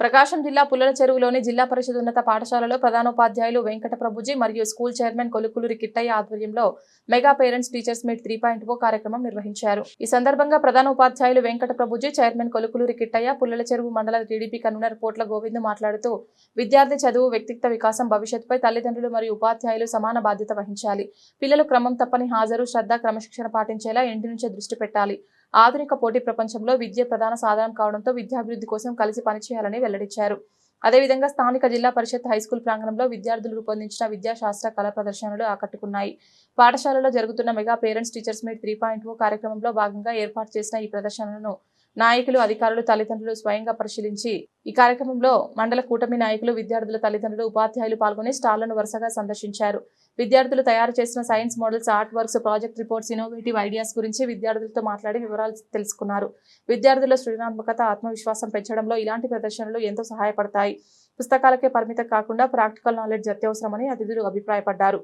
ప్రకాశం జిల్లా పుల్లల చెరువులోని జిల్లా పరిషత్ ఉన్నత పాఠశాలలో ప్రధానోపాధ్యాయులు వెంకట ప్రభుజీ మరియు స్కూల్ చైర్మన్ కొలుకులూరి కిట్టయ్య ఆధ్వర్యంలో mega parents teachers meet three point o కార్యక్రమం నిర్వహించారు. ఈ సందర్భంగా ప్రధానోపాధ్యాయులు వెంకట ప్రభుజీ చైర్మన్ కొలుకులూరి కిట్టయ్య పుల్లల చెరువు మండల టీడీపీ కన్వీనర్ పోట్ల గోవింద్ మాట్లాడుతూ విద్యార్థి చదువు వ్యక్తిత్వ వికాసం భవిష్యత్తుపై తల్లిదండ్రులు మరియు ఉపాధ్యాయులు సమాన బాధ్యత వహించాలి. పిల్లలు క్రమం తప్పని హాజరు శ్రద్ధ క్రమశిక్షణ పాటించేలా ఇంటి నుంచే దృష్టి పెట్టాలి. ఆధునిక పోటీ ప్రపంచంలో విద్య ప్రధాన సాధనం కావడంతో విద్యాభివృద్ధి కోసం కలిసి పనిచేయాలని వెల్లడించారు. అదేవిధంగా స్థానిక జిల్లా పరిషత్ హైస్కూల్ ప్రాంగణంలో విద్యార్థులు రూపొందించిన విద్యాశాస్త్ర కళా ప్రదర్శనలు ఆకట్టుకున్నాయి. పాఠశాలలో జరుగుతున్న mega parents teachers meet three point o కార్యక్రమంలో భాగంగా ఏర్పాటు చేసిన ఈ ప్రదర్శనలను నాయకులు అధికారులు తల్లిదండ్రులు స్వయంగా పరిశీలించి ఈ కార్యక్రమంలో మండల కూటమి నాయకులు విద్యార్థుల తల్లిదండ్రులు ఉపాధ్యాయులు పాల్గొని స్టాళ్ళను వరుసగా సందర్శించారు. విద్యార్థులు తయారు చేసిన science models art works project reports innovative ideas గురించి విద్యార్థులతో మాట్లాడి వివరాలు తెలుసుకున్నారు. విద్యార్థుల సృజనాత్మకత ఆత్మవిశ్వాసం పెంచడంలో ఇలాంటి ప్రదర్శనలు ఎంతో సహాయపడతాయి. పుస్తకాలకే పరిమితం కాకుండా ప్రాక్టికల్ నాలెడ్జ్ అత్యవసరమని అతిథులు అభిప్రాయపడ్డారు.